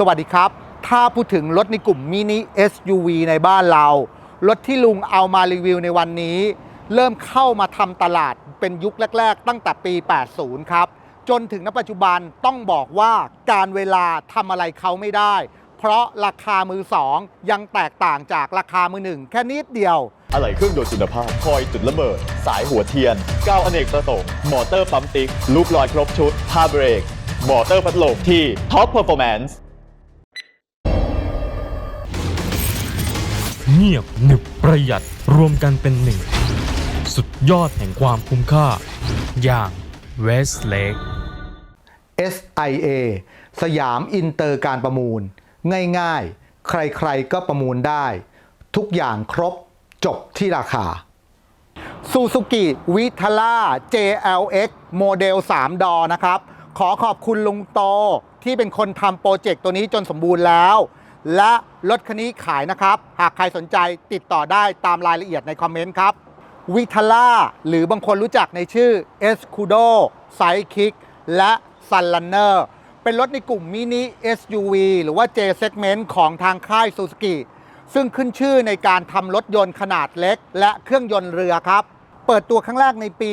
สวัสดีครับ ถ้าพูดถึงรถในกลุ่มมินิ SUV ในบ้านเรา รถที่ลุงเอามารีวิวในวันนี้ เริ่มเข้ามาทำตลาดเป็นยุคแรก ๆ ตั้งแต่ปี 80 ครับ จนถึงณปัจจุบันต้องบอกว่าการเวลาทำอะไรเขาไม่ได้ เพราะราคามือสองยังแตกต่างจากราคามือหนึ่งแค่นิดเดียวอะไหล่เครื่องยนต์คุณภาพ คอยจุดระเบิด สายหัวเทียนก้าวอเนกประสงค์มอเตอร์ปั๊มติ๊กลูกลอยครบชุดผ้าเบรกมอเตอร์พัดลมที่ Top Performance เงียบหนึบประหยัดรวมกันเป็นหนึ่ง สุดยอดแห่งความคุ้มค่า อย่าง Westlake SIA สยามอินเตอร์การประมูล ง่ายๆ ใครๆก็ประมูลได้ ทุกอย่างครบจบที่ราคา Suzuki Vitara JLX โมเดล 3 ดอนะครับ ขอขอบคุณลุงโตที่เป็นคนทำโปรเจกต์ตัวนี้จนสมบูรณ์แล้ว และรถคันนี้ขายนะครับ หากใครสนใจติดต่อได้ตามรายละเอียดในคอมเมนต์ครับวิทาร่าหรือบางคนรู้จักในชื่อ Escudo Sidekick และ Sunrunner เป็นรถในกลุ่มมินิ SUV หรือว่า J segment ของทางค่าย Suzuki ซึ่งขึ้นชื่อในการทำรถยนต์ขนาดเล็ก และเครื่องยนต์เรือครับ เปิดตัวครั้งแรกในปี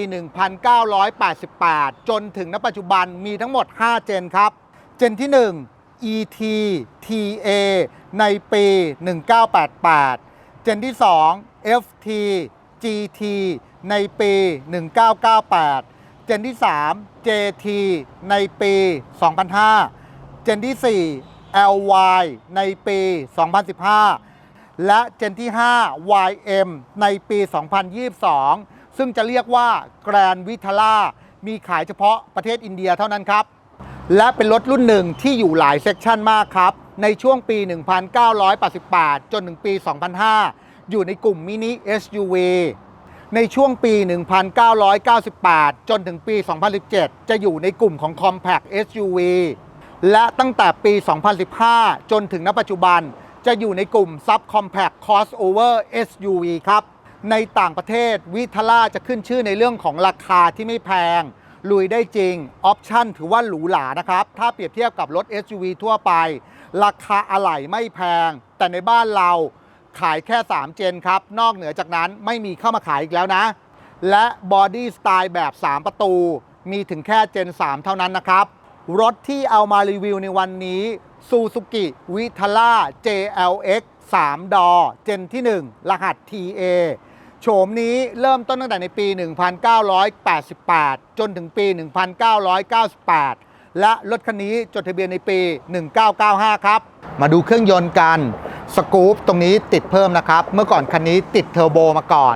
1988 จนถึงณปัจจุบันมีทั้งหมด 5 เจนครับ เจนที่ 1 ET TA ในปี 1988 เจนที่ 2 FT GT ในปี 1998 เจนที่ 3 JT ในปี 2005 เจนที่ 4 LY ในปี 2015 และเจนที่ 5 YM ในปี 2022 ซึ่งจะเรียกว่า Grand Vitara มีขายเฉพาะประเทศอินเดียเท่านั้นครับ และเป็นรถรุ่นหนึ่งที่อยู่หลายเซกชันมากครับ ในช่วงปี 1988 จนถึงปี 2005 อยู่ในกลุ่มมินิ SUV ในช่วงปี 1998 จนถึงปี 2017 จะอยู่ในกลุ่มของ Compact SUV และตั้งแต่ปี 2015 จนถึงณปัจจุบัน จะอยู่ในกลุ่ม Sub Compact Crossover SUV ครับ ในต่างประเทศวิทาร่าจะขึ้นชื่อในเรื่องของราคาที่ไม่แพง ลุยได้จริง ออปชั่นถือว่าหรูหรานะครับ ถ้าเปรียบเทียบกับรถ SUV ทั่วไป ราคาอะไหล่ไม่แพง แต่ในบ้านเราขายแค่ 3 เจนครับ นอกเหนือจากนั้นไม่มีเข้ามาขายอีกแล้วนะ และบอดี้สไตล์แบบ 3 ประตู มีถึงแค่เจน 3 เท่านั้นนะครับ รถที่เอามารีวิวในวันนี้ Suzuki Vitara JLX 3 ดอ เจนที่ 1 รหัส TA โฉมนี้เริ่มต้นตั้งแต่ในปี 1988 จนถึงปี 1998 และรถคันนี้จดทะเบียนในปี 1995 ครับ มาดูเครื่องยนต์กันสกู๊ปตรงนี้ติดเพิ่มนะครับ เมื่อก่อนคันนี้ติดเทอร์โบมาก่อน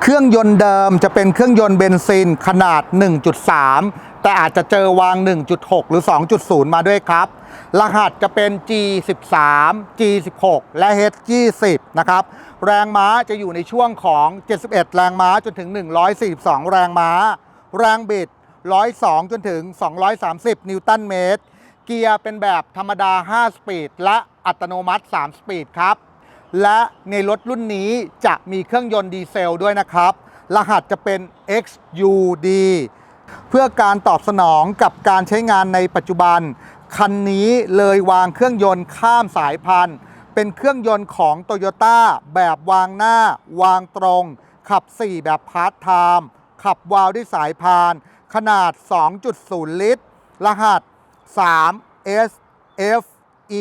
เครื่องยนต์เดิมจะเป็นเครื่องยนต์เบนซินขนาด 1.3 แต่อาจจะเจอวาง 1.6 หรือ 2.0 มาด้วยครับ รหัสจะเป็น G13 G16 และ H20 นะครับ แรงม้าจะอยู่ในช่วงของ 71 แรงม้าจนถึง 142 แรงม้า แรงบิด 102 จนถึง 230 นิวตันเมตร เกียร์เป็นแบบธรรมดา 5 สปีด และอัตโนมัติ 3 สปีดครับ และในรถรุ่นนี้จะมีเครื่องยนต์ดีเซลด้วยนะครับ รหัสจะเป็น XUD เพื่อการตอบสนองกับการใช้งานในปัจจุบัน คันนี้เลยวางเครื่องยนต์ข้ามสายพันธุ์ เป็นเครื่องยนต์ของ Toyota แบบวางหน้า วางตรง ขับ 4 แบบพาร์ทไทม์ขับวาล์วด้วยสายพาน ขนาด 2.0 ลิตร รหัส 3 S F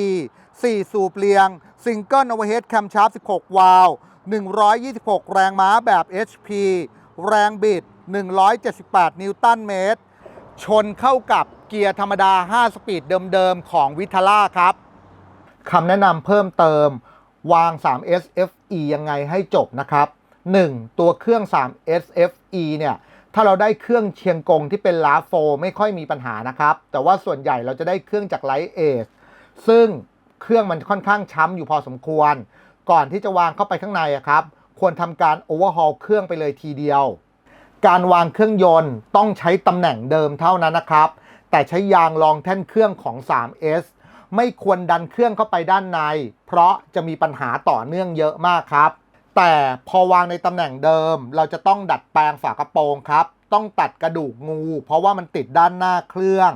E 4 สูบเรียง ซิงเกิลโอเวอร์เฮดแคมชาร์ป16 วาล์ว126 แรงม้าแบบ HP แรงบิด 178 นิวตันเมตร ชนเข้ากับเกียร์ธรรมดา 5 สปีดเดิมๆ ของวิทาร่าครับคำแนะนำเพิ่มเติมวาง 3 SFE ยังไงให้จบนะครับ 1. ตัวเครื่อง 3 SFE เนี่ยถ้าเราได้เครื่องเชียงกงที่เป็นลาโฟไม่ค่อยมีปัญหานะครับ แต่ว่าส่วนใหญ่เราจะได้เครื่องจากไลท์เอสซึ่งเครื่องมันค่อนข้างช้ำอยู่พอสมควร ก่อนที่จะวางเข้าไปข้างในอะครับ ควรทำการโอเวอร์ฮอลเครื่องไปเลยทีเดียว การวางเครื่องยนต์ต้องใช้ตำแหน่งเดิมเท่านั้นนะครับ แต่ใช้ยางรองแท่นเครื่องของ 3S ไม่ควรดันเครื่องเข้าไปด้านใน เพราะจะมีปัญหาต่อเนื่องเยอะมากครับ แต่พอวางในตำแหน่งเดิม เราจะต้องดัดแปลงฝากระโปรงครับ ต้องตัดกระดูกงู เพราะว่ามันติดด้านหน้าเครื่อง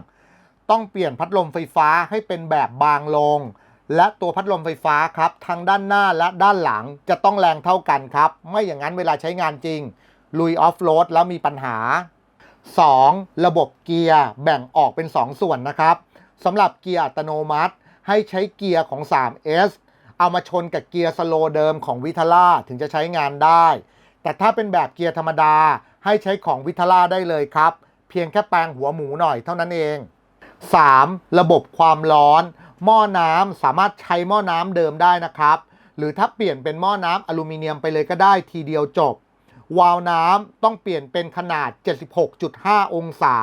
ต้องเปลี่ยนพัดลมไฟฟ้าให้เป็นแบบบางลง และตัวพัดลมไฟฟ้าครับทั้งด้านหน้าและด้านหลังจะต้องแรงเท่ากันครับ ไม่อย่างนั้นเวลาใช้งานจริง ลุยออฟโรดแล้วมีปัญหา 2. ระบบเกียร์แบ่งออกเป็น 2 ส่วนนะครับสำหรับเกียร์อัตโนมัติ ให้ใช้เกียร์ของ 3S เอามาชนกับเกียร์สโลเดิมของวิทาร่าถึงจะใช้งานได้ แต่ถ้าเป็นแบบเกียร์ธรรมดาให้ใช้ของวิทาร่าได้เลยครับ เพียงแค่แปลงหัวหมูหน่อยเท่านั้นเอง 3. ระบบความร้อน หม้อน้ำสามารถใช้หม้อน้ำเดิมได้นะครับ หรือถ้าเปลี่ยนเป็นหม้อน้ำอลูมิเนียมไปเลยก็ได้ทีเดียวจบ วาล์วน้ำต้องเปลี่ยนเป็นขนาด 76.5 องศา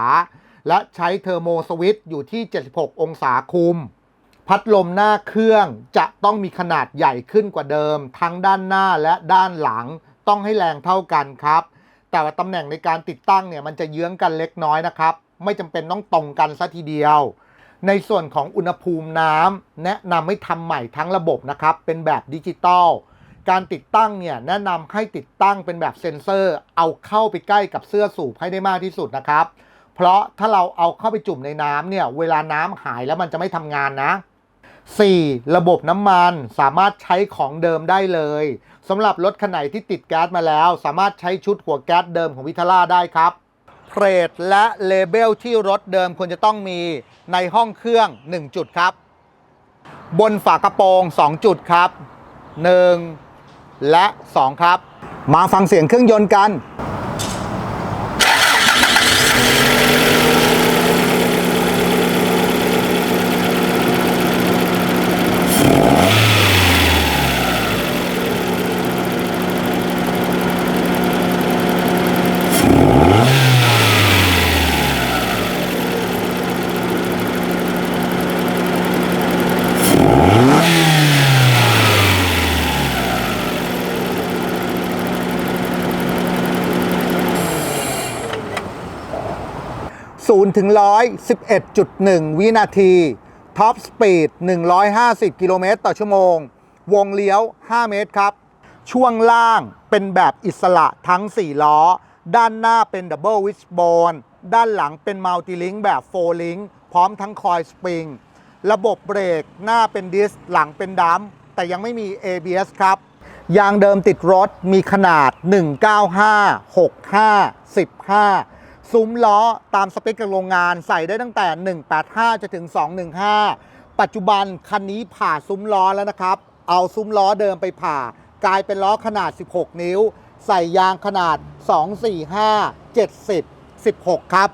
และใช้เทอร์โมสวิตช์อยู่ที่ 76 องศาคุม พัดลมหน้าเครื่องจะต้องมีขนาดใหญ่ขึ้นกว่าเดิม ทั้งด้านหน้าและด้านหลังต้องให้แรงเท่ากันครับ แต่ว่าตำแหน่งในการติดตั้งเนี่ยมันจะเยื้องกันเล็กน้อยนะครับ ไม่จำเป็นต้องตรงกันซะทีเดียว ในส่วนของอุณหภูมิน้ำแนะนำให้ทำใหม่ทั้งระบบนะครับ เป็นแบบดิจิตอล การติดตั้งเนี่ยแนะนำให้ติดตั้งเป็นแบบเซ็นเซอร์ เอาเข้าไปใกล้กับเสื้อสูบให้ได้มากที่สุดนะครับ เพราะถ้าเราเอาเข้าไปจุ่มในน้ำเนี่ยเวลาน้ำหายแล้วมันจะไม่ทำงานนะ 4. ระบบน้ำมันสามารถใช้ของเดิมได้เลยสำหรับรถคันไหนที่ติดแก๊สมาแล้ว สามารถใช้ชุดหัวแก๊สเดิมของวิทาร่าได้ครับเพลทและเลเบลที่รถเดิมควรจะต้องมีในห้องเครื่อง 1 จุดครับ บนฝากระโปรง 2 จุดครับ 1 และ 2 ครับ มาฟังเสียงเครื่องยนต์กัน 0ถึง111.1 วินาทีท็อปสปีด 150 กิโลเมตรต่อชั่วโมง วงเลี้ยว 5 เมตรครับ ช่วงล่างเป็นแบบอิสระทั้ง 4 ล้อ ด้านหน้าเป็นดับเบิลวิชโบนด้านหลังเป็นมัลติลิงแบบโฟลิงพร้อมทั้งคอยสปริง ระบบเบรกหน้าเป็นดิส หลังเป็นดัมแต่ยังไม่มี ABS ครับ ยางเดิมติดรถมีขนาด 195 65 15 ซุ้มล้อตามสเปคจากโรงงานใส่ได้ตั้งแต่ 185จะถึง 215 ปัจจุบันคันนี้ผ่าซุ้มล้อแล้วนะครับ เอาซุ้มล้อเดิมไปผ่า กลายเป็นล้อขนาด 16 นิ้ว ใส่ยางขนาด 245 70 16 ครับ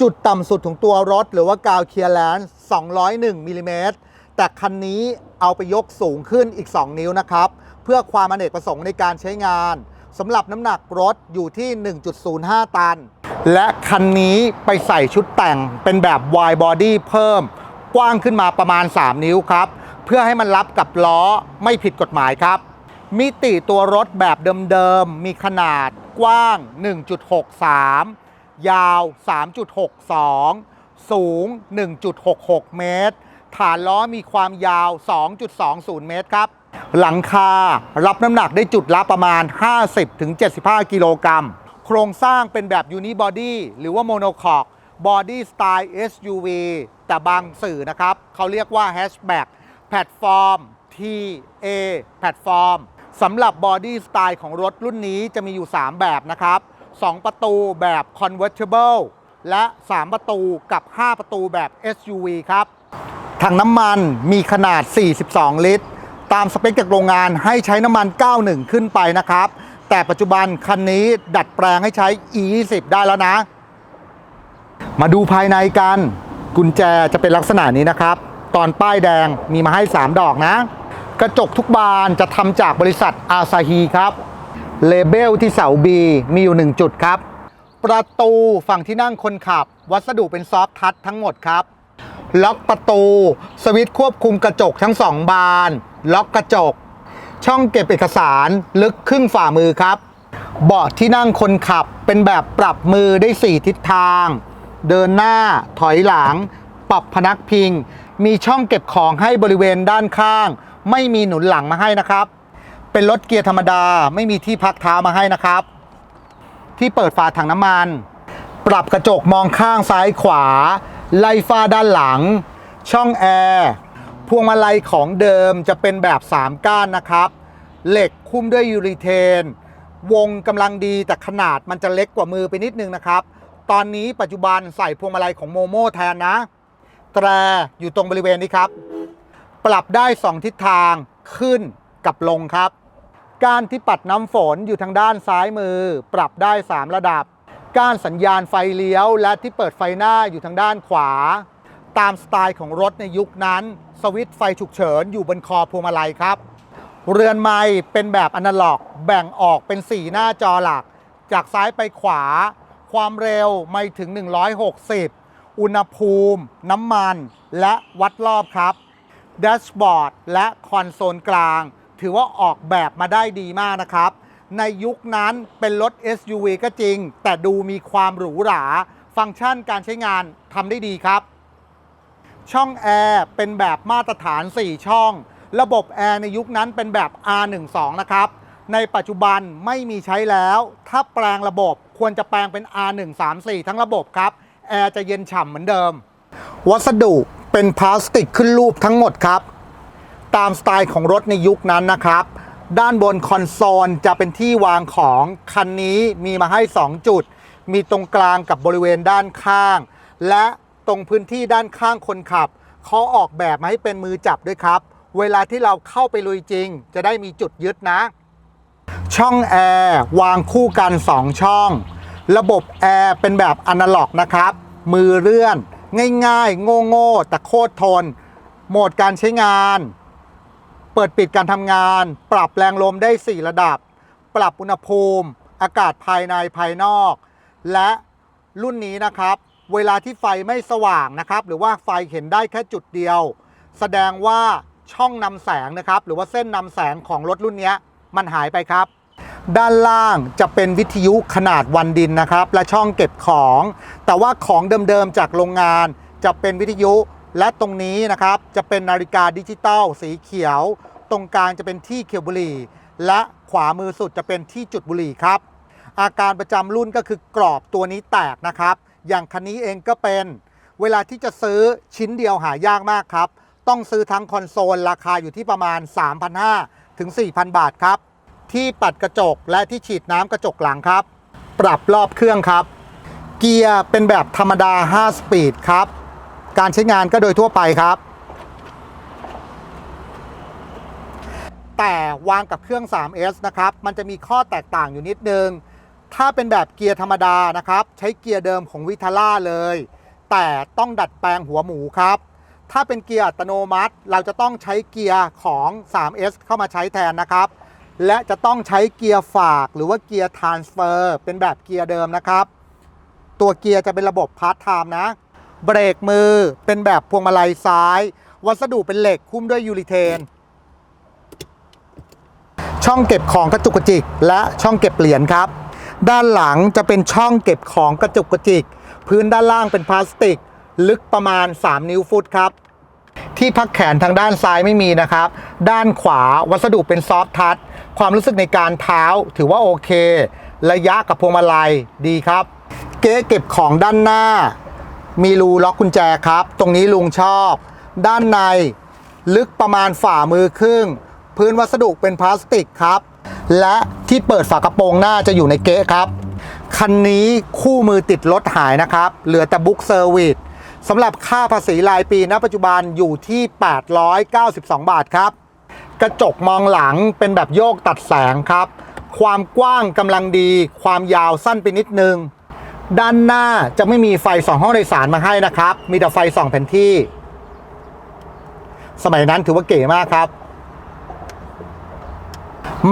จุดต่ำสุดของตัวรถหรือว่ากาวเคลียร์แลนซ์201มิลลิเมตรแต่คันนี้เอาไปยกสูงขึ้นอีก 2 นิ้วนะครับ เพื่อความอเนกประสงค์ในการใช้งาน สำหรับน้ำหนักรถอยู่ที่ 1.05 ตัน และคันนี้ไปใส่ชุดแต่งเป็นแบบ wide body เพิ่ม กว้างขึ้นมาประมาณ 3 นิ้วครับ เพื่อให้มันรับกับล้อไม่ผิดกฎหมายครับ มิติตัวรถแบบเดิมๆ มีขนาดกว้าง 1.63 ยาว 3.62 สูง 1.66 เมตร ฐานล้อมีความยาว 2.20 เมตรครับ หลังคารับน้ำหนักได้จุดละประมาณ 50-75 กิโลกรัม โครงสร้างเป็นแบบยูนิบอดี้หรือว่าโมโนคอกบอดี้สไตล์ SUV แต่บางสื่อนะครับ เขาเรียกว่าแฮชแบ็กแพลตฟอร์ม TA แพลตฟอร์มสำหรับบอดี้สไตล์ของรถรุ่นนี้จะมีอยู่ 3 แบบนะครับ 2 ประตูแบบ Convertible และ 3 ประตูกับ 5 ประตูแบบ SUV ครับถังน้ำมันมีขนาด 42 ลิตร ตามสเปคจากโรงงานให้ใช้น้ำมัน 91 ขึ้นไปนะครับ แต่ปัจจุบันคันนี้ดัดแปลงให้ใช้ E20 ได้แล้วนะ มาดูภายในกัน กุญแจจะเป็นลักษณะนี้นะครับ ตอนป้ายแดงมีมาให้ 3 ดอกนะ กระจกทุกบานจะทำจากบริษัทอาซาฮีครับเลเบลที่เสา B มีอยู่ 1 จุดครับ ประตูฝั่งที่นั่งคนขับ วัสดุเป็นซอฟทัชทั้งหมดครับ ล็อกประตู สวิตช์ควบคุมกระจกทั้งสองบาน ล็อกกระจก ช่องเก็บเอกสารลึกครึ่งฝ่ามือครับ เบาะที่นั่งคนขับเป็นแบบปรับมือได้ 4 ทิศทาง เดินหน้าถอยหลัง ปรับพนักพิง มีช่องเก็บของให้บริเวณด้านข้าง ไม่มีหนุนหลังมาให้นะครับ เป็นรถเกียร์ธรรมดาไม่มีที่พักเท้ามาให้นะครับ ที่เปิดฝาถังน้ำมัน ปรับกระจกมองข้างซ้ายขวา ไล่ฟ้าด้านหลัง ช่องแอร์ พวงมาลัยของเดิมจะเป็นแบบ 3 ก้านนะครับ เหล็กคุ้มด้วยยูริเทน วงกำลังดีแต่ขนาดมันจะเล็กกว่ามือไปนิดนึงนะครับ ตอนนี้ปัจจุบันใส่พวงมาลัยของโมโม่แทนนะ แตรอยู่ตรงบริเวณนี้ครับ ปรับได้ 2 ทิศทางขึ้นกับลงครับ ก้านที่ปัดน้ำฝนอยู่ทางด้านซ้ายมือ ปรับได้ 3 ระดับ ก้านสัญญาณไฟเลี้ยว และที่เปิดไฟหน้าอยู่ทางด้านขวา ตามสไตล์ของรถในยุคนั้น สวิตช์ไฟฉุกเฉินอยู่บนคอพวงมาลัยครับ เรือนไม้เป็นแบบอนาล็อก แบ่งออกเป็น 4 หน้าจอหลัก จากซ้ายไปขวา ความเร็วไม่ถึง 160 อุณหภูมิ น้ำมัน และวัดรอบครับแดชบอร์ดและคอนโซลกลาง ถือว่าออกแบบมาได้ดีมากนะครับ ในยุคนั้นเป็นรถ SUV ก็จริง แต่ดูมีความหรูหรา ฟังก์ชันการใช้งานทำได้ดีครับ ช่องแอร์เป็นแบบมาตรฐาน 4 ช่อง ระบบแอร์ในยุคนั้นเป็นแบบ R12 นะครับ ในปัจจุบันไม่มีใช้แล้ว ถ้าแปลงระบบควรจะแปลงเป็น R134 ทั้งระบบครับ แอร์จะเย็นฉ่ำเหมือนเดิม วัสดุเป็นพลาสติกขึ้นรูปทั้งหมดครับ ตามสไตล์ของรถในยุคนั้นนะครับ ด้านบนคอนโซลจะเป็นที่วางของ คันนี้มีมาให้ 2 จุด มีตรงกลางกับบริเวณด้านข้าง และ ตรงพื้นที่ด้านข้างคนขับเขาออกแบบมาให้เป็นมือจับด้วยครับ เวลาที่เราเข้าไปลุยจริง จะได้มีจุดยึดนะ ช่องแอร์วางคู่กัน 2 ช่อง ระบบแอร์เป็นแบบอนาล็อกนะครับ มือเลื่อน ง่ายๆ โง่ๆแต่โคตรทน โหมดการใช้งาน เปิดปิดการทำงาน ปรับแรงลมได้ 4 ระดับ ปรับอุณหภูมิ อากาศภายในภายนอก และรุ่นนี้นะครับ เวลาที่ไฟไม่สว่างนะครับ หรือว่าไฟเห็นได้แค่จุดเดียว แสดงว่าช่องนำแสงนะครับ หรือว่าเส้นนำแสงของรถรุ่นนี้มันหายไปครับ ด้านล่างจะเป็นวิทยุขนาดวันดินนะครับ และช่องเก็บของ แต่ว่าของเดิมๆจากโรงงานจะเป็นวิทยุและตรงนี้นะครับจะเป็นนาฬิกาดิจิตอลสีเขียว ตรงกลางจะเป็นที่เขียวบุหรี่ และขวามือสุดจะเป็นที่จุดบุหรี่ครับ อาการประจำรุ่นก็คือกรอบตัวนี้แตกนะครับ อย่างคันนี้เองก็เป็น เวลาที่จะซื้อชิ้นเดียวหายากมากครับ ต้องซื้อทั้งคอนโซลราคาอยู่ที่ประมาณ 3,500ถึง 4,000 บาทครับ ที่ปัดกระจกและที่ฉีดน้ำกระจกหลังครับ ปรับรอบเครื่องครับ เกียร์เป็นแบบธรรมดา 5 สปีดครับ การใช้งานก็โดยทั่วไปครับแต่วางกับเครื่อง 3S นะครับ มันจะมีข้อแตกต่างอยู่นิดนึง ถ้าเป็นแบบเกียร์ธรรมดานะครับ ใช้เกียร์เดิมของวิทาร่าเลย แต่ต้องดัดแปลงหัวหมูครับ ถ้าเป็นเกียร์อัตโนมัติ เราจะต้องใช้เกียร์ของ 3S เข้ามาใช้แทนนะครับ และจะต้องใช้เกียร์ฝากหรือว่าเกียร์ทรานสเฟอร์เป็นแบบเกียร์เดิมนะครับ ตัวเกียร์จะเป็นระบบพาร์ทไทม์นะ เบรกมือเป็นแบบพวงมาลัยซ้าย วัสดุเป็นเหล็กคุ้มด้วยยูริเทนช่องเก็บของกระจุกกระจิก และช่องเก็บเหรียญครับ ด้านหลังจะเป็นช่องเก็บของกระจุกกระจิก พื้นด้านล่างเป็นพลาสติก ลึกประมาณ 3 นิ้วฟุตครับ ที่พักแขนทางด้านซ้ายไม่มีนะครับ ด้านขวาวัสดุเป็นซอฟท์ทัชความรู้สึกในการเท้าถือว่าโอเค ระยะกับพวงมาลัยดีครับ เก๊เก็บของด้านหน้า มีรูล็อกกุญแจครับ ตรงนี้ลุงชอบ ด้านในลึกประมาณฝ่ามือครึ่ง พื้นวัสดุเป็นพลาสติกครับ และที่เปิดฝากระโปรงหน้าจะอยู่ในเก๊ะครับ คันนี้คู่มือติดรถหายนะครับ เหลือแต่บุ๊กเซอร์วิสสำหรับค่าภาษีรายปีณปัจจุบันอยู่ที่ 892 บาทครับ กระจกมองหลังเป็นแบบโยกตัดแสงครับ ความกว้างกำลังดี ความยาวสั้นไปนิดนึง ด้านหน้าจะไม่มีไฟสองห้องโดยสารมาให้นะครับ มีแต่ไฟสองแผ่นที่ สมัยนั้นถือว่าเก๋มากครับ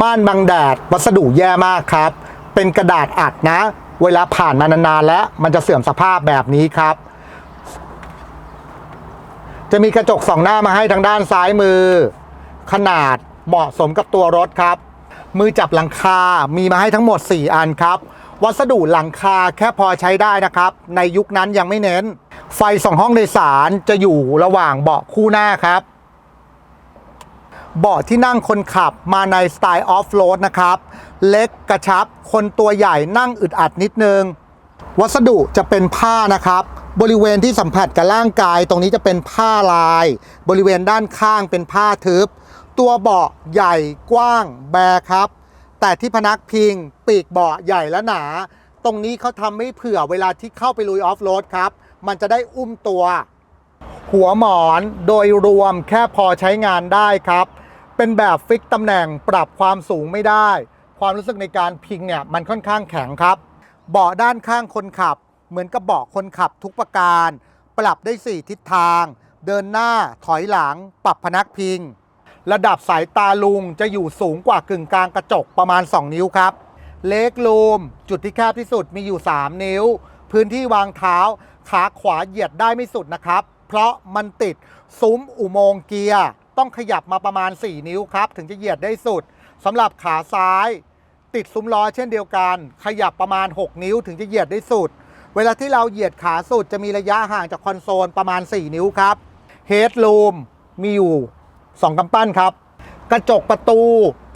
ม่านบังแดด วัสดุแย่มากครับ เป็นกระดาษอัดนะ เวลาผ่านมานานๆแล้วมันจะเสื่อมสภาพแบบนี้ครับ จะมีกระจกสองหน้ามาให้ทางด้านซ้ายมือ ขนาดเหมาะสมกับตัวรถครับ มือจับหลังคา มีมาให้ทั้งหมด 4 อันครับ วัสดุหลังคาแค่พอใช้ได้นะครับ ในยุคนั้นยังไม่เน้น ไฟสองห้องโดยสารจะอยู่ระหว่างเบาะคู่หน้าครับ เบาะที่นั่งคนขับมาในสไตล์ออฟโรดนะครับ เล็กกระชับ คนตัวใหญ่นั่งอึดอัดนิดนึง วัสดุจะเป็นผ้านะครับ บริเวณที่สัมผัสกับร่างกาย ตรงนี้จะเป็นผ้าลาย บริเวณด้านข้างเป็นผ้าทึบ ตัวเบาะใหญ่กว้างแบครับ แต่ที่พนักพิง ปีกเบาะใหญ่และหนา ตรงนี้เขาทำไม่เผื่อเวลาที่เข้าไปลุยออฟโรดครับ มันจะได้อุ้มตัว หัวหมอนโดยรวมแค่พอใช้งานได้ครับ เป็นแบบฟิกตำแหน่งปรับความสูงไม่ได้ ความรู้สึกในการพิงเนี่ยมันค่อนข้างแข็งครับ เบาะด้านข้างคนขับ เหมือนกับเบาะคนขับทุกประการ ปรับได้ 4 ทิศทาง เดินหน้าถอยหลัง ปรับพนักพิง ระดับสายตาลุงจะอยู่สูงกว่ากึ่งกลางกระจกประมาณ 2 นิ้วครับ เล็กลูมจุดที่แคบที่สุดมีอยู่ 3 นิ้ว พื้นที่วางเท้า ขาขวาเหยียดได้ไม่สุดนะครับ เพราะมันติดซุ้มอุโมงค์เกียร์ ต้องขยับมาประมาณ 4 นิ้วครับ ถึงจะเหยียดได้สุดสำหรับขาซ้าย ติดซุ้มล้อเช่นเดียวกัน ขยับประมาณ 6 นิ้วถึงจะเหยียดได้สุด เวลาที่เราเหยียดขาสุดจะมีระยะห่างจากคอนโซลประมาณ 4 นิ้วครับเฮดลูมมีอยู่ 2กำปั้นครับ กระจกประตู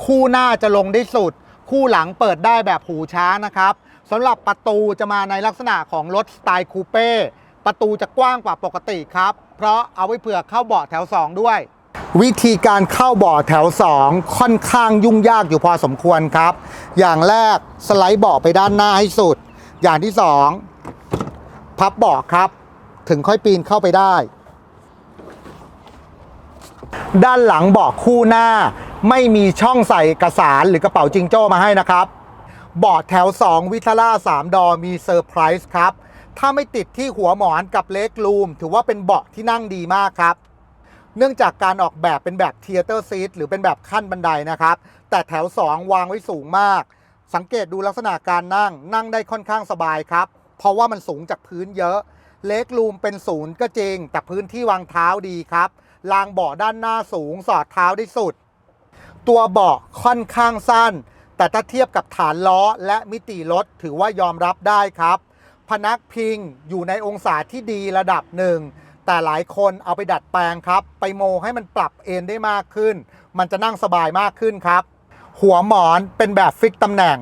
คู่หน้าจะลงได้สุด คู่หลังเปิดได้แบบหูช้างนะครับสำหรับประตูจะมาในลักษณะของรถสไตล์คูเป้ ประตูจะกว้างกว่าปกติครับ เพราะเอาไว้เผื่อเข้าเบาะแถว 2 ด้วย วิธีการเข้าเบาะแถว 2 ค่อนข้างยุ่งยากอยู่พอสมควรครับ อย่างแรกสไลด์เบาะไปด้านหน้าให้สุด อย่างที่ 2 พับเบาะครับ ถึงค่อยปีนเข้าไปได้ ด้านหลังเบาะคู่หน้า ไม่มีช่องใส่เอกสารหรือกระเป๋าจิงโจ้มาให้นะครับเบาะแถว 2 วิทล่า 3 ดอมีเซอร์ไพรส์ครับ ถ้าไม่ติดที่หัวหมอนกับเล็กรูม ถือว่าเป็นเบาะที่นั่งดีมากครับ เนื่องจากการออกแบบเป็นแบบเทเตอร์ซีทหรือเป็นแบบขั้นบันไดนะครับ แต่แถว 2 วางไว้สูงมาก สังเกตดูลักษณะการนั่งนั่งได้ค่อนข้างสบายครับ เพราะว่ามันสูงจากพื้นเยอะเล็กรูมเป็นศูนย์ก็จริง แต่พื้นที่วางเท้าดีครับรางเบาะด้านหน้าสูงสอดเท้าได้สุด ตัวเบาะค่อนข้างสั้น แต่ถ้าเทียบกับฐานล้อและมิติรถถือว่ายอมรับได้ครับ พนักพิงอยู่ในองศาที่ดีระดับหนึ่ง แต่หลายคนเอาไปดัดแปลงครับ ไปโมให้มันปรับเอนได้มากขึ้น มันจะนั่งสบายมากขึ้นครับ หัวหมอนเป็นแบบฟิกตำแหน่ง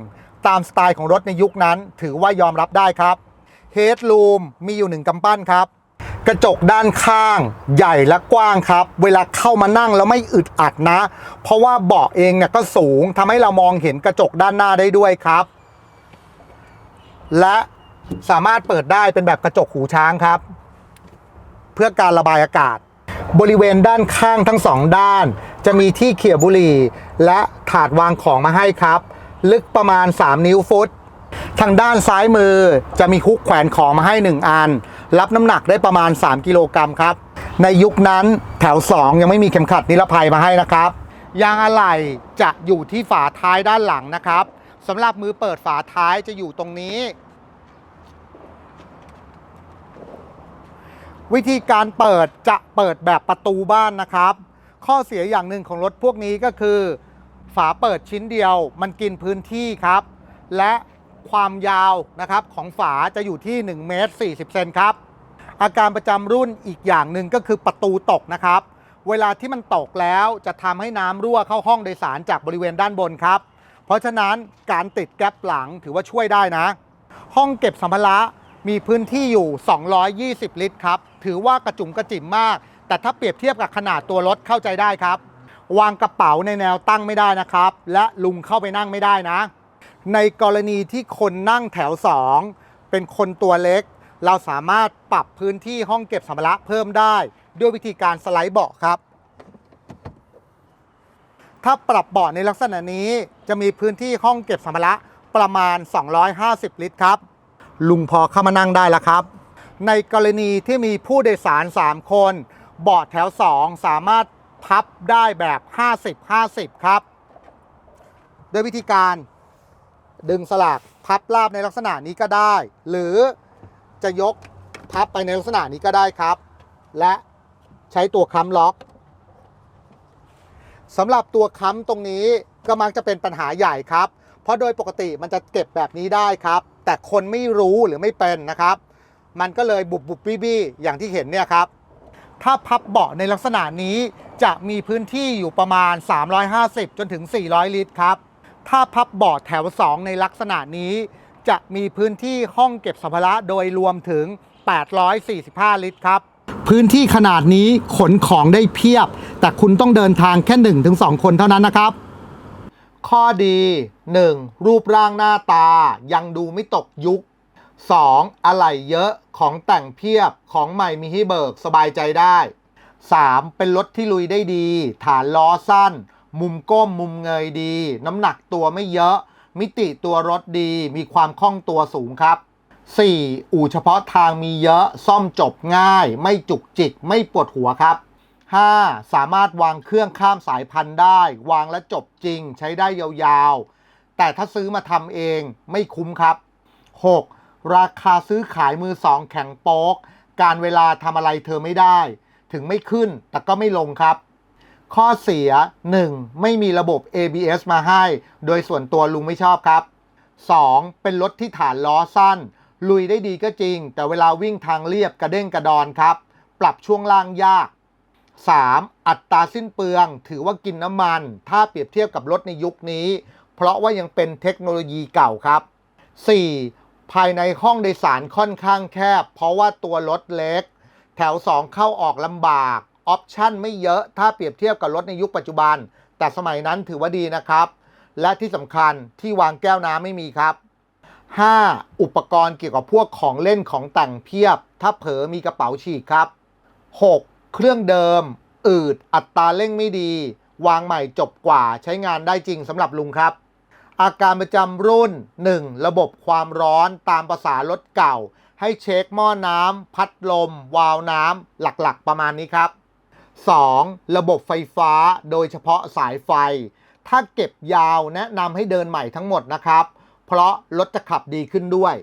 ตามสไตล์ของรถในยุคนั้น ถือว่ายอมรับได้ครับเฮดลูมมีอยู่หนึ่งกำปั้นครับ กระจกด้านข้าง ใหญ่และกว้างครับ เวลาเข้ามานั่งแล้วไม่อึดอัดนะ เพราะว่าเบาะเองเนี่ยก็สูงทำให้เรามองเห็นกระจกด้านหน้าได้ด้วยครับ และ สามารถเปิดได้เป็นแบบกระจกหูช้างครับ เพื่อการระบายอากาศ บริเวณด้านข้างทั้งสองด้าน จะมีที่เขี่ยบุหรี่ และถาดวางของมาให้ครับ ลึกประมาณ 3 นิ้วฟุต ทางด้านซ้ายมือจะมีคุกแขวนของมาให้ 1 อัน รับน้ำหนักได้ประมาณ 3 กิโลกรัมครับ ในยุคนั้นแถว 2 ยังไม่มีเข็มขัดนิรภัยมาให้นะครับยางอะไหล่จะอยู่ที่ฝาท้ายด้านหลังนะครับสำหรับมือเปิดฝาท้ายจะอยู่ตรงนี้ วิธีการเปิดจะเปิดแบบประตูบ้านนะครับ ข้อเสียอย่างหนึ่งของรถพวกนี้ก็คือ ฝาเปิดชิ้นเดียวมันกินพื้นที่ครับ และความยาวนะครับของฝาจะอยู่ที่1เมตร40เซนครับ อาการประจำรุ่นอีกอย่างหนึ่งก็คือประตูตกนะครับ เวลาที่มันตกแล้วจะทำให้น้ำรั่วเข้าห้องโดยสารจากบริเวณด้านบนครับ เพราะฉะนั้นการติดแก๊ปหลังถือว่าช่วยได้นะ ห้องเก็บสัมภาระ มีพื้นที่อยู่ 220 ลิตรครับ ถือว่ากระจุ๋มกระจิ๋มมาก แต่ถ้าเปรียบเทียบกับขนาดตัวรถเข้าใจได้ครับ วางกระเป๋าในแนวตั้งไม่ได้นะครับ และลุงเข้าไปนั่งไม่ได้นะ ในกรณีที่คนนั่งแถว 2 เป็นคนตัวเล็ก เราสามารถปรับพื้นที่ห้องเก็บสัมภาระเพิ่มได้ ด้วยวิธีการสไลด์เบาะครับ ถ้าปรับเบาะในลักษณะนี้จะมีพื้นที่ห้องเก็บสัมภาระประมาณ 250 ลิตรครับ ลุงพอเข้ามานั่งได้แล้วครับ ในกรณีที่มีผู้โดยสาร 3 คน เบาะแถว 2 สามารถพับได้แบบ 50-50 ครับ โดยวิธีการดึงสลักพับราบในลักษณะนี้ก็ได้ หรือจะยกพับไปในลักษณะนี้ก็ได้ครับ และใช้ตัวค้ำล็อกสำหรับตัวค้ำตรงนี้ก็มักจะเป็นปัญหาใหญ่ครับ เพราะโดยปกติมันจะเก็บแบบนี้ได้ครับ แต่คนไม่รู้หรือไม่เป็นนะครับ มันก็เลยบุบบุบบี้บี้อย่างที่เห็นเนี่ยครับ ถ้าพับเบาะในลักษณะนี้จะมีพื้นที่อยู่ประมาณ 350 จนถึง 400 ลิตรครับ ถ้าพับเบาะแถว 2 ในลักษณะนี้ จะมีพื้นที่ห้องเก็บสัมภาระโดยรวมถึง 845 ลิตรครับพื้นที่ขนาดนี้ขนของได้เพียบ แต่คุณต้องเดินทางแค่ 1-2 คนเท่านั้นนะครับ ข้อดี 1. รูปร่างหน้าตายังดูไม่ตกยุค 2. อะไหล่เยอะของแต่งเพียบของใหม่มีให้เบิกสบายใจได้ 3. เป็นรถที่ลุยได้ดี ฐานล้อสั้น มุมก้มมุมเงยดี น้ำหนักตัวไม่เยอะ มิติตัวรถดีมีความคล่องตัวสูงครับ 4. อู่เฉพาะทางมีเยอะซ่อมจบง่าย ไม่จุกจิกไม่ปวดหัวครับ 5. สามารถวางเครื่องข้ามสายพันธุ์ได้ วางและจบจริง ใช้ได้ยาวๆ แต่ถ้าซื้อมาทำเองไม่คุ้มครับ 6. ราคาซื้อขายมือสองแข็งโป๊ก การเวลาทำอะไรเธอไม่ได้ ถึงไม่ขึ้นแต่ก็ไม่ลงครับ ข้อเสีย 1. ไม่มีระบบ ABS มาให้ โดยส่วนตัวลุงไม่ชอบครับ 2. เป็นรถที่ฐานล้อสั้น ลุยได้ดีก็จริง แต่เวลาวิ่งทางเรียบกระเด้งกระดอนครับ ปรับช่วงล่างยาก 3. อัตราสิ้นเปลือง ถือว่ากินน้ำมัน ถ้าเปรียบเทียบกับรถในยุคนี้ เพราะว่ายังเป็นเทคโนโลยีเก่าครับ 4. ภายในห้องโดยสารค่อนข้างแคบ เพราะว่าตัวรถเล็ก แถว 2 เข้าออกลำบาก ออปชั่นไม่เยอะถ้าเปรียบเทียบกับรถในยุคปัจจุบัน แต่สมัยนั้นถือว่าดีนะครับ และที่สำคัญที่วางแก้วน้ำไม่มีครับ 5. อุปกรณ์เกี่ยวกับพวกของเล่นของแต่งเพียบ ถ้าเผลอมีกระเป๋าฉีกครับ 6. เครื่องเดิม อืด อัตราเร่งไม่ดี วางใหม่จบกว่าใช้งานได้จริงสำหรับลุงครับ อาการประจำรุ่น 1. ระบบความร้อนตามภาษารถเก่า ให้เช็คหม้อน้ำพัดลม วาล์วน้ำหลักๆ ประมาณนี้ครับ 2. ระบบไฟฟ้าโดยเฉพาะสายไฟ ถ้าเก็บยาวแนะนำให้เดินใหม่ทั้งหมดนะครับ เพราะรถจะขับดีขึ้นด้วย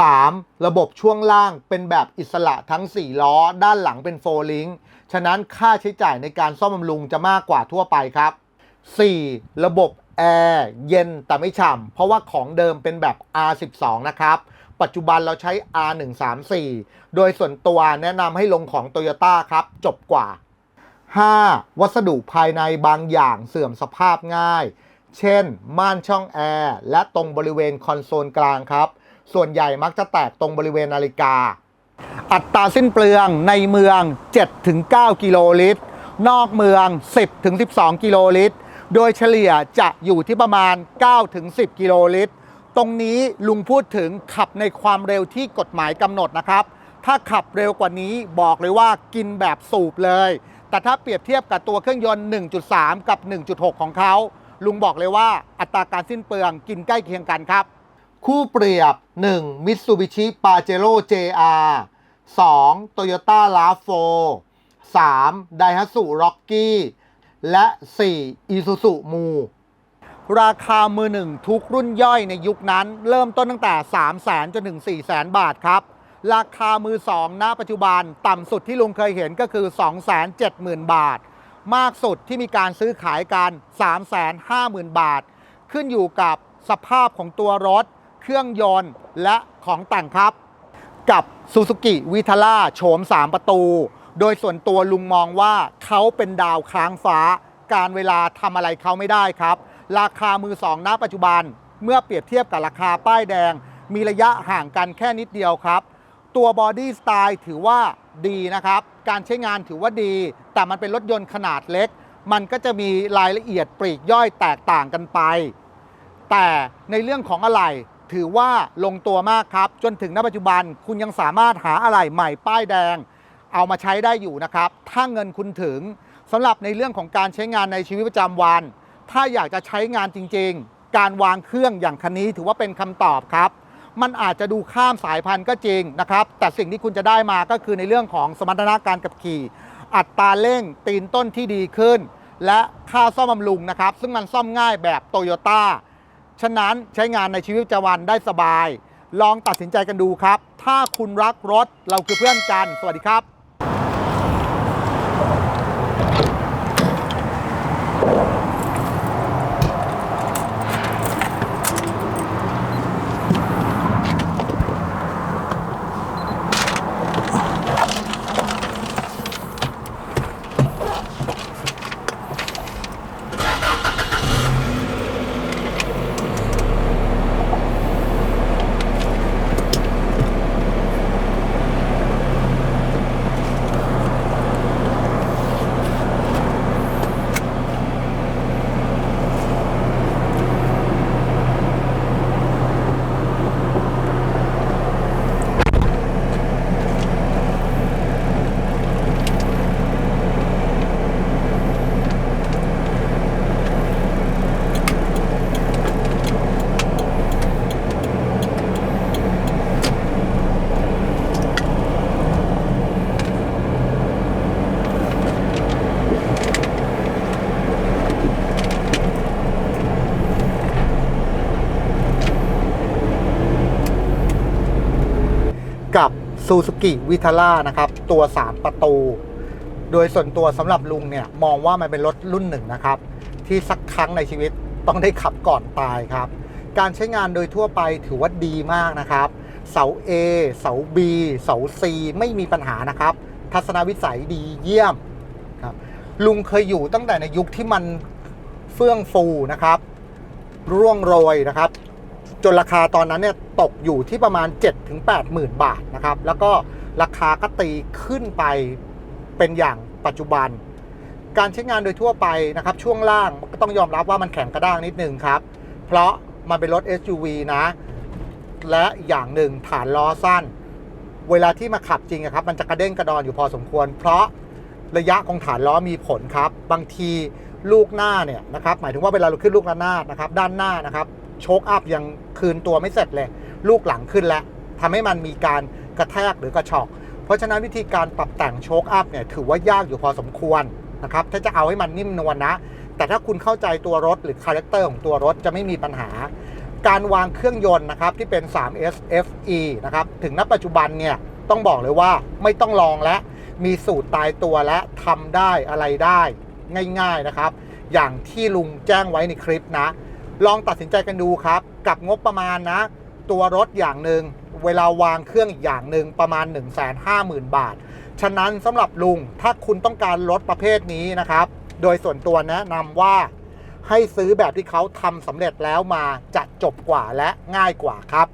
3. ระบบช่วงล่างเป็นแบบอิสระทั้ง 4 ล้อ ด้านหลังเป็นโฟลิงฉะนั้นค่าใช้จ่ายในการซ่อมบำรุงจะมากกว่าทั่วไปครับ 4. ระบบแอร์เย็นแต่ไม่ฉ่ำเพราะว่าของเดิมเป็นแบบ R12 นะครับ ปัจจุบันเราใช้ R134 โดยส่วนตัวแนะนำให้ลงของ Toyota ครับ จบกว่า 5. วัสดุภายในบางอย่างเสื่อมสภาพง่าย เช่น ม่านช่องแอร์และตรงบริเวณคอนโซลกลางครับ ส่วนใหญ่มักจะแตกตรงบริเวณนาฬิกา อัตราสิ้นเปลืองในเมือง 7-9 กิโลลิตร นอกเมือง 10-12 กิโลลิตร โดยเฉลี่ยจะอยู่ที่ประมาณ 9-10 กิโลลิตร ตรงนี้ลุงพูดถึงขับในความเร็วที่กฎหมายกำหนดนะครับ ถ้าขับเร็วกว่านี้บอกเลยว่ากินแบบสูบเลย แต่ถ้าเปรียบเทียบกับตัวเครื่องยนต์ 1.3 กับ 1.6 ของเขาลุงบอกเลยว่าอัตราการสิ้นเปลืองกินใกล้เคียงกันครับ คู่เปรียบ 1. Mitsubishi Pajero JR 2. Toyota RAV4 3. Daihatsu Rocky และ 4. Isuzu Mu ราคามือหนึ่งทุกรุ่นย่อยในยุคนั้น เริ่มต้นตั้งแต่ 3 0 0แสนจนถึง 4 0 0แสนบาทครับ ราคามือสองณปัจจุบันต่ำสุดที่ลุงเคยเห็นก็คือ 270,000 บาท มากสุดที่มีการซื้อขายกัน 350,000 บาท ขึ้นอยู่กับสภาพของตัวรถ เครื่องยนต์และของแต่งครับ กับ Suzuki Vitara โฉม 3 ประตู โดยส่วนตัวลุงมองว่าเขาเป็นดาวค้างฟ้า การเวลาทำอะไรเขาไม่ได้ครับ ราคามือสองณปัจจุบัน เมื่อเปรียบเทียบกับราคาป้ายแดง มีระยะห่างกันแค่นิดเดียวครับ ตัวบอดี้สไตล์ถือว่าดีนะครับ การใช้งานถือว่าดี แต่มันเป็นรถยนต์ขนาดเล็ก มันก็จะมีรายละเอียดปลีกย่อยแตกต่างกันไป แต่ในเรื่องของอะไหล่ ถือว่าลงตัวมากครับ จนถึงณปัจจุบันคุณยังสามารถหาอะไหล่ใหม่ป้ายแดง เอามาใช้ได้อยู่นะครับ ถ้าเงินคุณถึงสำหรับในเรื่องของการใช้งานในชีวิตประจำวัน ถ้าอยากจะใช้งานจริง ๆ การวางเครื่องอย่างคันนี้ถือว่าเป็นคำตอบครับ มันอาจจะดูข้ามสายพันธุ์ก็จริงนะครับ แต่สิ่งที่คุณจะได้มาก็คือในเรื่องของสมรรถนะการขับขี่ อัตราเร่งตีนต้นที่ดีขึ้น และค่าซ่อมบำรุงนะครับ ซึ่งมันซ่อมง่ายแบบโตโยต้า ฉะนั้นใช้งานในชีวิตประจำวันได้สบาย ลองตัดสินใจกันดูครับ ถ้าคุณรักรถเราคือเพื่อนกัน สวัสดีครับ กับ Suzuki Vitara นะครับ ตัว 3 ประตู โดยส่วนตัวสำหรับลุงเนี่ย มองว่ามันเป็นรถรุ่นหนึ่งนะครับ ที่สักครั้งในชีวิตต้องได้ขับก่อนตายครับ การใช้งานโดยทั่วไปถือว่าดีมากนะครับ เสา A เสา B เสา C ไม่มีปัญหานะครับ ทัศนวิสัยดีเยี่ยมครับลุงเคยอยู่ตั้งแต่ในยุคที่มันเฟื่องฟูนะครับ ร่วงโรยนะครับ จนราคาตอนนั้นเนี่ยตกอยู่ที่ประมาณ7-8ถึง8หมื่นบาทนะครับ แล้วก็ราคาก็ตีขึ้นไปเป็นอย่างปัจจุบัน การใช้งานโดยทั่วไปนะครับ ช่วงล่างก็ต้องยอมรับว่ามันแข็งกระด้างนิดนึงครับ เพราะมันเป็นรถ SUV นะ และอย่างหนึ่งฐานล้อสั้น เวลาที่มาขับจริงครับ มันจะกระเด้งกระดอนอยู่พอสมควร เพราะระยะของฐานล้อมีผลครับ บางทีลูกหน้าเนี่ยนะครับ หมายถึงว่าเวลาเราขึ้นลูกระนาดนะครับ ด้านหน้านะครับ โชคอัพยังคืนตัวไม่เสร็จเลย ลูกหลังขึ้นแล้วทำให้มันมีการกระแทกหรือกระชอก เพราะฉะนั้นวิธีการปรับแต่งโชคอัพเนี่ยถือว่ายากอยู่พอสมควรนะครับถ้าจะเอาให้มันนิ่มนวลนะ แต่ถ้าคุณเข้าใจตัวรถหรือคาแรคเตอร์ของตัวรถจะไม่มีปัญหา การวางเครื่องยนต์นะครับที่เป็น 3S FE นะครับถึงณปัจจุบันเนี่ยต้องบอกเลยว่าไม่ต้องลองและมีสูตรตายตัวและทำได้อะไรได้ง่าย ๆนะครับ อย่างที่ลุงแจ้งไว้ในคลิปนะ ลองตัดสินใจกันดูครับ กับงบประมาณนะ ตัวรถอย่างหนึ่งเวลาวางเครื่องอีกอย่างหนึ่งประมาณ 1 5 0 0 0 0 บาท ฉะนั้นสำหรับลุงถ้าคุณต้องการรถประเภทนี้นะครับ โดยส่วนตัวแนะนำว่าให้ซื้อแบบที่เขาทำสำเร็จแล้วมาจะจบกว่าและง่ายกว่าครับ